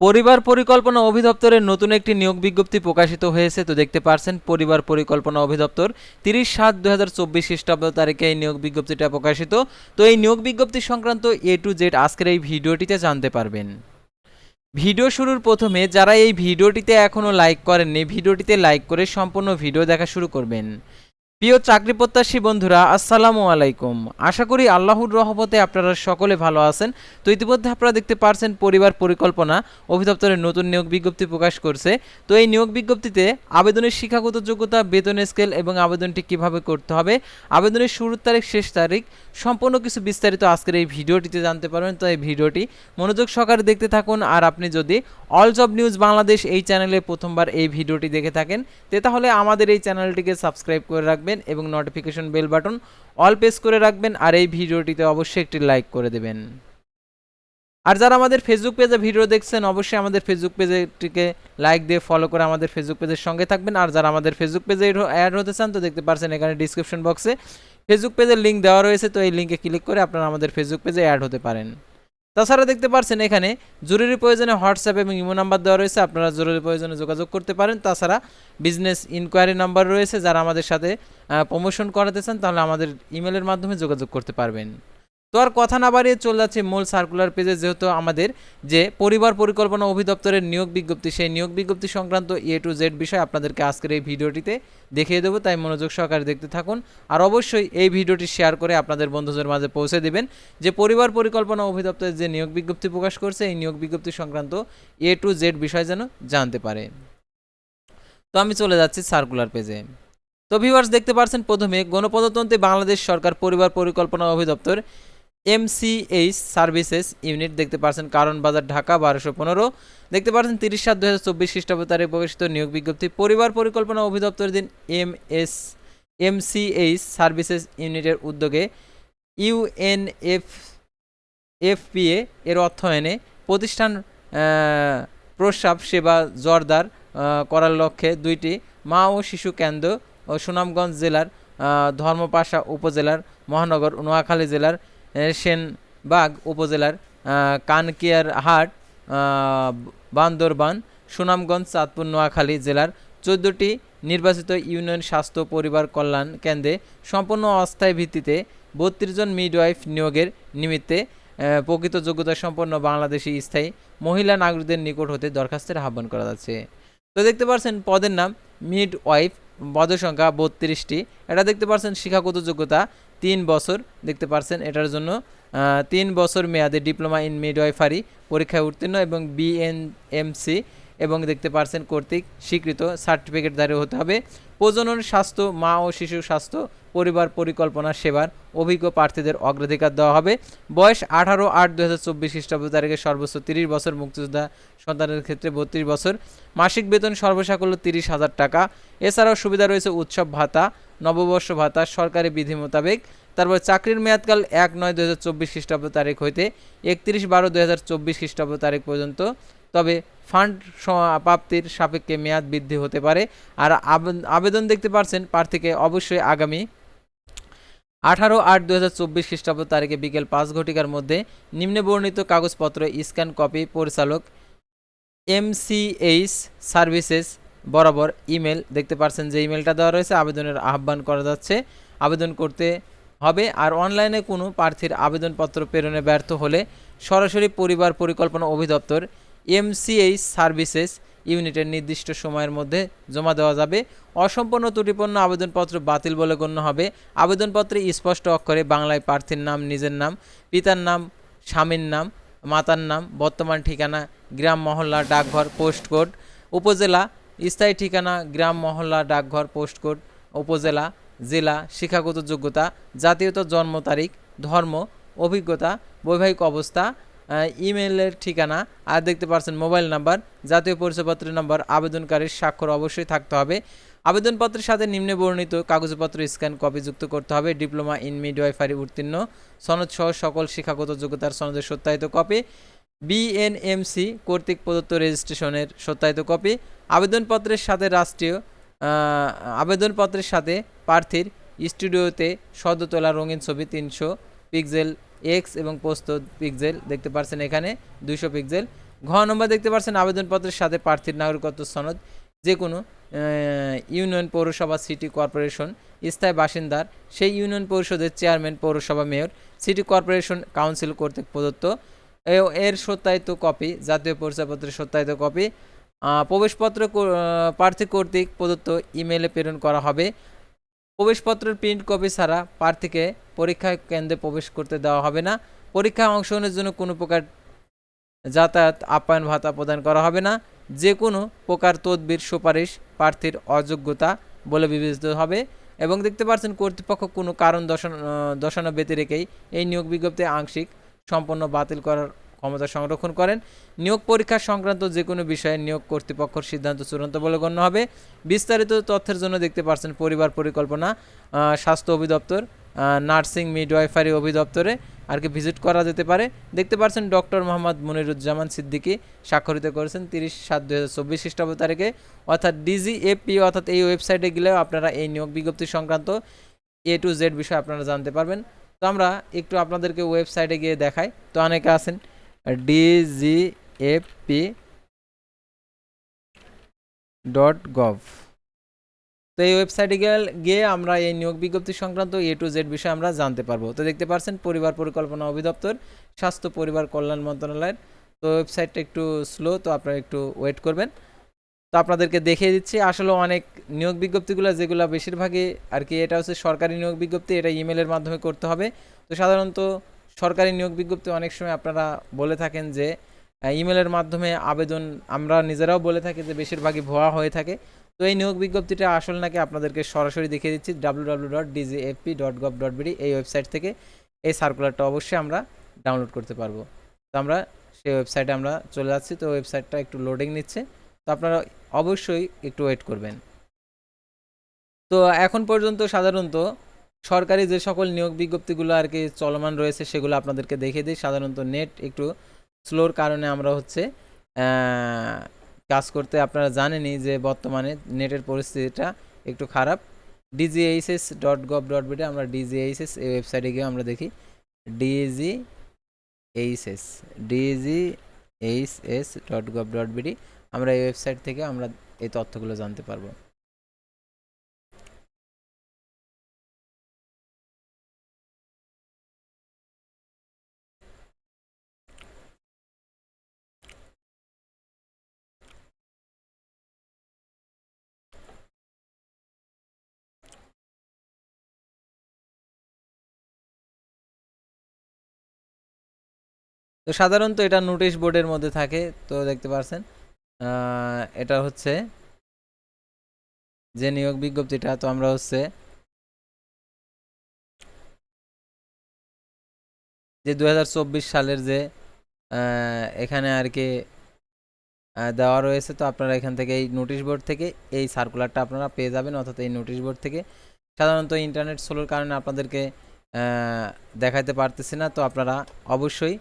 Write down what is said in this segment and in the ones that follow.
পরিবার পরিকল্পনা অধিদপ্তরের নতুন একটি নিয়োগ বিজ্ঞপ্তি প্রকাশিত হয়েছে। তো দেখতে পারছেন, পরিবার পরিকল্পনা অধিদপ্তর তিরিশ সাত দু হাজার চব্বিশ খ্রিস্টাব্দ তারিখে এই নিয়োগ বিজ্ঞপ্তিটা প্রকাশিত। তো এই নিয়োগ বিজ্ঞপ্তি সংক্রান্ত এ টু জেড আজকের এই ভিডিওটিতে জানতে পারবেন। ভিডিও শুরুর প্রথমে যারা এই ভিডিওটিতে এখনও লাইক করেননি, ভিডিওটিতে লাইক করে সম্পূর্ণ ভিডিও দেখা শুরু করবেন। প্রিয় চাকরি প্রত্যাশী বন্ধুরা, আসসালামু আলাইকুম। আশা করি আল্লাহর রহমতে আপনারা সকলে ভালো আছেন। তো ইতিমধ্যে আপনারা দেখতে পারছেন পরিবার পরিকল্পনা, অধিদপ্তরের নতুন নিয়োগ বিজ্ঞপ্তি প্রকাশ করছে। তো এই নিয়োগ বিজ্ঞপ্তিতে আবেদনের শিক্ষাগত যোগ্যতা, বেতন স্কেল এবং আবেদনটি কীভাবে করতে হবে, আবেদনের শুরুর তারিখ, শেষ তারিখ, সম্পূর্ণ কিছু বিস্তারিত আজকের এই ভিডিওটিতে জানতে পারবেন। তো এই ভিডিওটি মনোযোগ সহকারে দেখতে থাকুন আর আপনি যদি অল জব নিউজ বাংলাদেশ এই চ্যানেলে প্রথমবার এই ভিডিওটি দেখে থাকেন, তে তাহলে আমাদের এই চ্যানেলটিকে সাবস্ক্রাইব করে রাখবেন। এবং notification bell button all press করে রাখবেন আর এই ভিডিওটিতে অবশ্যই একটি লাইক করে দেবেন। আর যারা আমাদের ফেসবুক পেজে ভিডিও দেখছেন, অবশ্যই আমাদের ফেসবুক পেজেটিকে লাইক দিয়ে ফলো করে আমাদের ফেসবুক পেজের সঙ্গে থাকবেন। আর যারা আমাদের ফেসবুক পেজে অ্যাড হতে চান, তো দেখতে পারছেন এখানে ডিসক্রিপশন বক্সে ফেসবুক পেজের লিঙ্ক দেওয়া রয়েছে, তো এই লিঙ্কে ক্লিক করে আপনারা আমাদের ফেসবুক পেজে অ্যাড হতে পারেন। তাছাড়া দেখতে পারছেন এখানে জরুরি প্রয়োজনে হোয়াটসঅ্যাপ এবং ইমো নাম্বার দেওয়া রয়েছে। আপনারা জরুরি প্রয়োজনে যোগাযোগ করতে পারেন। তাছাড়া বিজনেস ইনকোয়ারি নাম্বার রয়েছে। যারা আমাদের সাথে প্রমোশন করাতে চান, তাহলে আমাদের ইমেলের মাধ্যমে যোগাযোগ করতে পারবেন। তো আর কথা না বাড়িয়ে চলে যাচ্ছে মূল সার্কুলার পেজে যেহেতু আমাদের যে পরিবার পরিকল্পনা অধিদপ্তরের নিয়োগ বিজ্ঞপ্তি, সেই নিয়োগ বিজ্ঞপ্তি সংক্রান্ত এ টু জেড বিষয় আপনাদেরকে আজকের এই ভিডিওটিতে দেখিয়ে দেবো। তাই মনোযোগ সহকারে দেখতে থাকুন আর অবশ্যই এই ভিডিওটি শেয়ার করে আপনাদের বন্ধুদের মাঝে পৌঁছে দেবেন যে পরিবার পরিকল্পনা অধিদপ্তরের যে নিয়োগ বিজ্ঞপ্তি প্রকাশ করছে, এই নিয়োগ বিজ্ঞপ্তি সংক্রান্ত এ টু জেড বিষয় যেন জানতে পারে। তো আমি চলে যাচ্ছি সার্কুলার পেজে তো ভিউয়ার্স দেখতে পাচ্ছেন প্রথমে গণপ্রজাতন্ত্রী বাংলাদেশ সরকার পরিবার পরিকল্পনা অধিদপ্তর এমসিএইচ সার্ভিসেস ইউনিট দেখতে পাচ্ছেন কারণ বাজার ঢাকা বারোশো পনেরো। দেখতে পাচ্ছেন তিরিশ সাত দু হাজার চব্বিশ খ্রিস্টাব্দ তারিখে প্রকাশিত নিয়োগ বিজ্ঞপ্তি। পরিবার পরিকল্পনা অধিদপ্তর দিন এম এস এমসিএইচ সার্ভিসেস ইউনিটের উদ্যোগে ইউএনএফ এফপিএ এর অর্থায়নে প্রতিষ্ঠান প্রস্রাব সেবা জোরদার করার লক্ষ্যে দুইটি মা ও শিশু কেন্দ্র ও সুনামগঞ্জ জেলার ধর্মপাশা উপজেলার, মহানগর নোয়াখালী জেলার সেনবাগ উপজেলার কানকিয়ার হাট বান্দরবান, সুনামগঞ্জ, চাঁদপুর, নোয়াখালী জেলার চোদ্দোটি নির্বাচিত ইউনিয়ন স্বাস্থ্য পরিবার কল্যাণ কেন্দ্রে সম্পূর্ণ অস্থায়ী ভিত্তিতে বত্রিশ জন মিডওয়াইফ নিয়োগের নিমিত্তে প্রকৃত যোগ্যতা সম্পন্ন বাংলাদেশি স্থায়ী মহিলা নাগরিকদের নিকট হতে দরখাস্তের আহ্বান করা যাচ্ছে। তো দেখতে পাচ্ছেন পদের নাম মিড ওয়াইফ পদের সংখ্যা বত্রিশটি। এটা দেখতে পাচ্ছেন শিক্ষাগত যোগ্যতা, তিন বছর। দেখতে পাচ্ছেন এটার জন্য তিন বছর মেয়াদে ডিপ্লোমা ইন মিডওয়াইফারি, পরীক্ষায় উত্তীর্ণ এবং বিএনএমসি এবং দেখতে পাচ্ছেন কর্তৃক স্বীকৃত সার্টিফিকেট সার্টিফিকেটধারী হতে হবে। প্রজনন স্বাস্থ্য, মা ও শিশু স্বাস্থ্য পরিবার পরিকল্পনা সেবার অভিজ্ঞ প্রার্থীদের অগ্রাধিকার দেওয়া হবে। বয়স আঠারো আট দু হাজার চব্বিশ খ্রিস্টাব্দ তারিখে সর্বোচ্চ তিরিশ বছর মুক্তিযোদ্ধা সন্তানের ক্ষেত্রে বত্রিশ বছর। মাসিক বেতন সর্বসাকুল্য তিরিশ হাজার টাকা। এছাড়াও সুবিধা রয়েছে উৎসব ভাতা, নববর্ষ ভাতা, সরকারি বিধি মোতাবেক। তারপর চাকরির মেয়াদকাল এক নয় দু হাজার চব্বিশ খ্রিস্টাব্দ তারিখ হইতে একত্রিশ বারো দু হাজার চব্বিশ খ্রিস্টাব্দ তারিখ পর্যন্ত। তবে ফান্ড প্রাপ্তির সাপেক্ষে মেয়াদ বৃদ্ধি হতে পারে। আর আবেদন- দেখতে পারছেন প্রার্থীকে অবশ্যই আগামী আঠারো আট দু হাজার চব্বিশ খ্রিস্টাব্দ তারিখে বিকেল পাঁচ ঘটিকার মধ্যে নিম্নে বর্ণিত কাগজপত্র স্ক্যান কপি পরিচালক এমসিএইচ সার্ভিসেস বরাবর ইমেল দেখতে পাচ্ছেন যে ইমেলটা দেওয়া রয়েছে, আবেদনের আহ্বান করা যাচ্ছে। আবেদন করতে হবে আর অনলাইনে কোনো প্রার্থীর আবেদনপত্র প্রেরণে ব্যর্থ হলে সরাসরি পরিবার পরিকল্পনা অধিদপ্তর এমসিএইচ সার্ভিসেস ইউনিটের নির্দিষ্ট সময়ের মধ্যে জমা দেওয়া যাবে। অসম্পূর্ণ ত্রুটিপূর্ণ আবেদনপত্র বাতিল বলে গণ্য হবে। আবেদনপত্রে স্পষ্ট অক্ষরে বাংলায় প্রার্থীর নাম, নিজের নাম, পিতার নাম, স্বামীর নাম, মাতার নাম, বর্তমান ঠিকানা, গ্রাম, মহল্লা, ডাকঘর পোস্ট কোড উপজেলা, স্থায়ী ঠিকানা, গ্রাম, মহল্লা, ডাকঘর পোস্ট কোড উপজেলা, জেলা, শিক্ষাগত যোগ্যতা, জাতীয়তা, জন্ম তারিখ, ধর্ম, অভিজ্ঞতা, বৈবাহিক অবস্থা ইমেলের ঠিকানা, আর দেখতে পাচ্ছেন মোবাইল নাম্বার জাতীয় পরিচয়পত্রের নাম্বার আবেদনকারীর স্বাক্ষর অবশ্যই থাকতে হবে। আবেদনপত্রের সাথে নিম্নে বর্ণিত কাগজপত্র স্ক্যান কপি যুক্ত করতে হবে ডিপ্লোমা ইন মিডওয়াইফারি উত্তীর্ণ সনদ সহ সকল শিক্ষাগত যোগ্যতার সনদের সত্যায়িত কপি বিএনএমসি কর্তৃক প্রদত্ত রেজিস্ট্রেশনের সত্যায়িত কপি আবেদনপত্রের সাথে রাষ্ট্রীয় আবেদনপত্রের সাথে প্রার্থীর স্টুডিওতে সদ্য তোলা রঙিন ছবি তিনশো পিক্সেল এক্স এবং পোস্ত পিক্সেল দেখতে পাচ্ছেন এখানে দুইশো পিক্সেল ঘ নম্বর দেখতে পাচ্ছেন আবেদনপত্রের সাথে প্রার্থীর নাগরিকত্ব সনদ যে কোনো ইউনিয়ন পৌরসভা, সিটি কর্পোরেশন, স্থায়ী বাসিন্দার, সেই ইউনিয়ন পরিষদের চেয়ারম্যান, পৌরসভা মেয়র, সিটি কর্পোরেশন কাউন্সিল কর্তৃক প্রদত্ত এর সত্যায়িত কপি, জাতীয় পরিচয়পত্রের সত্যায়িত কপি। প্রবেশপত্র প্রার্থী কর্তৃক প্রদত্ত ইমেলে প্রেরণ করা হবে। প্রবেশপত্রের প্রিন্ট কপি ছাড়া প্রার্থীকে পরীক্ষা কেন্দ্রে প্রবেশ করতে দেওয়া হবে না। পরীক্ষায় অংশগ্রহণের জন্য কোনো প্রকার যাতায়াত আপ্যায়ন ভাতা প্রদান করা হবে না। যে কোনো প্রকার তদবির সুপারিশ প্রার্থীর অযোগ্যতা বলে বিবেচিত হবে এবং দেখতে পাচ্ছেন কর্তৃপক্ষ কোনো কারণ দর্শানো দর্শানো ব্যতি রেখেই এই নিয়োগ বিজ্ঞপ্তি আংশিক সম্পন্ন বাতিল করার ক্ষমতা সংরক্ষণ করেন। নিয়োগ পরীক্ষা সংক্রান্ত যে কোনো বিষয়ে নিয়োগ কর্তৃপক্ষের সিদ্ধান্ত চূড়ান্ত বলে গণ্য হবে। বিস্তারিত তথ্যের জন্য দেখতে পাচ্ছেন পরিবার পরিকল্পনা স্বাস্থ্য অধিদপ্তর নার্সিং মিডওয়াইফারি অধিদপ্তরে আর কি ভিজিট করা যেতে পারে। দেখতে পাচ্ছেন ডক্টর মোহাম্মদ মনিরুজ্জামান সিদ্দিকী স্বাক্ষরিত করেছেন তিরিশ সাত দু হাজার চব্বিশ খ্রিস্টাব্দ তারিখে। অর্থাৎ ডিজিএপি অর্থাৎ এই ওয়েবসাইটে গেলেও আপনারা এই নিয়োগ বিজ্ঞপ্তি সংক্রান্ত এ টু জেড বিষয়ে আপনারা জানতে পারবেন। তো আমরা একটু আপনাদেরকে ওয়েবসাইটে গিয়ে দেখাই। তো অনেকে আছেন ডিজিএপি ডট গভ তো এই ওয়েবসাইটে গিয়ে আমরা এই নিয়োগ বিজ্ঞপ্তি সংক্রান্ত এ টু জেড বিষয়ে আমরা জানতে পারব। তো দেখতে পাচ্ছেন পরিবার পরিকল্পনা অধিদপ্তর, স্বাস্থ্য, পরিবার কল্যাণ মন্ত্রণালয়ের। তো ওয়েবসাইটটা একটু স্লো তো আপনারা একটু ওয়েট করবেন। তো আপনাদেরকে দেখিয়ে দিচ্ছি, আসলে অনেক নিয়োগ বিজ্ঞপ্তিগুলো, যেগুলো বেশিরভাগই আর কি, এটা হচ্ছে সরকারি নিয়োগ বিজ্ঞপ্তি, এটা ইমেলের মাধ্যমে করতে হবে। তো সাধারণত সরকারি নিয়োগ বিজ্ঞপ্তি অনেক সময় আপনারা বলে থাকেন যে ইমেলের মাধ্যমে আবেদন আমরা নিজেরাও বলে থাকি যে বেশিরভাগই ভুয়া হয়ে থাকে। তো এই নিয়োগ বিজ্ঞপ্তিটা আসল নাকি আপনাদেরকে সরাসরি দেখিয়ে দিচ্ছি W W dot DGFP dot gov dot BD এই ওয়েবসাইট থেকে। এই সার্কুলারটা অবশ্যই আমরা ডাউনলোড করতে পারব। তো আমরা সেই ওয়েবসাইটে আমরা চলে যাচ্ছি, তো ওয়েবসাইটটা একটু লোডিং নিচ্ছে। তো আপনারা অবশ্যই একটু ওয়েট করবেন। তো এখন পর্যন্ত সাধারণত সরকারি যে সকল নিয়োগ বিজ্ঞপ্তিগুলো আর কি চলমান রয়েছে, সেগুলো আপনাদেরকে দেখিয়ে দিই। সাধারণত নেট একটু স্লোর কারণে আমরা হচ্ছে কাজ করতে আপনারা জানেনই যে বর্তমানে নেটের পরিস্থিতিটা একটু খারাপ। DGHS dot gov dot BD আমরা ডিজিএইচএস এই ওয়েবসাইটে গিয়ে আমরা দেখি। DG HS DG HS dot gov dot BD আমরা এই ওয়েবসাইট থেকে আমরা এই তথ্যগুলো জানতে পারব। তো সাধারণত এটা নোটিশ বোর্ডের মধ্যে থাকে, তো দেখতে পাচ্ছেন এটা হচ্ছে যে নিয়োগ বিজ্ঞপ্তিটা, তো আমরা হচ্ছে যে দু হাজার চব্বিশ সালের যে এখানে আর কি দেওয়া রয়েছে, তো আপনারা এখান থেকে এই নোটিশ বোর্ড থেকে এই সার্কুলারটা আপনারা পেয়ে যাবেন, অর্থাৎ এই নোটিশ বোর্ড থেকে। সাধারণত ইন্টারনেট স্লোর কারণে আপনাদেরকে দেখাতে পারতেছি না, তো আপনারা অবশ্যই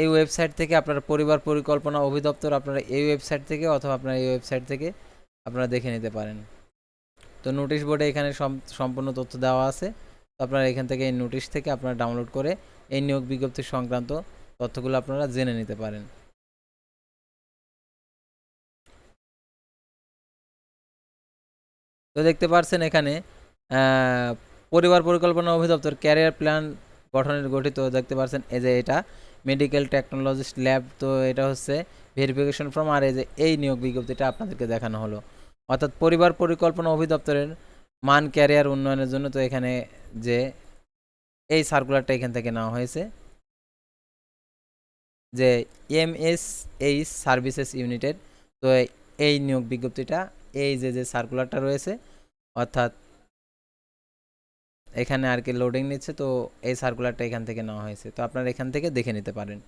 এই ওয়েবসাইট থেকে আপনার পরিবার পরিকল্পনা অধিদপ্তর আপনারা এই ওয়েবসাইট থেকে অথবা আপনারা এই ওয়েবসাইট থেকে আপনারা দেখে নিতে পারেন। তো নোটিশ বোর্ডে এখানে সম- সম্পূর্ণ তথ্য দেওয়া আছে। তো আপনারা এখান থেকে এই নোটিশ থেকে আপনারা ডাউনলোড করে এই নিয়োগ বিজ্ঞপ্তি সংক্রান্ত তথ্যগুলো আপনারা জেনে নিতে পারেন। তো দেখতে পাচ্ছেন এখানে পরিবার পরিকল্পনা অধিদপ্তর ক্যারিয়ার প্ল্যান গঠনের গঠিত দেখতে পাচ্ছেন এই যে এটা মেডিকেল টেকনোলজিস্ট ল্যাব তো এটা হচ্ছে ভেরিফিকেশন ফর্ম আর এই যে এই নিয়োগ বিজ্ঞপ্তিটা আপনাদেরকে দেখানো হলো। অর্থাৎ পরিবার পরিকল্পনা অধিদপ্তরের মান ক্যারিয়ার উন্নয়নের জন্য তো এখানে যে এই সার্কুলারটা এখান থেকে নেওয়া হয়েছে। যে M S H services united তো এই নিয়োগ বিজ্ঞপ্তিটা, এই যে যে সার্কুলারটা রয়েছে, অর্থাৎ এখানে আর কি লোডিং নিচ্ছে, তো এই সার্কুলারটা এখান থেকে নেওয়া হয়েছে। তো আপনারা এখান থেকে দেখে নিতে পারেন।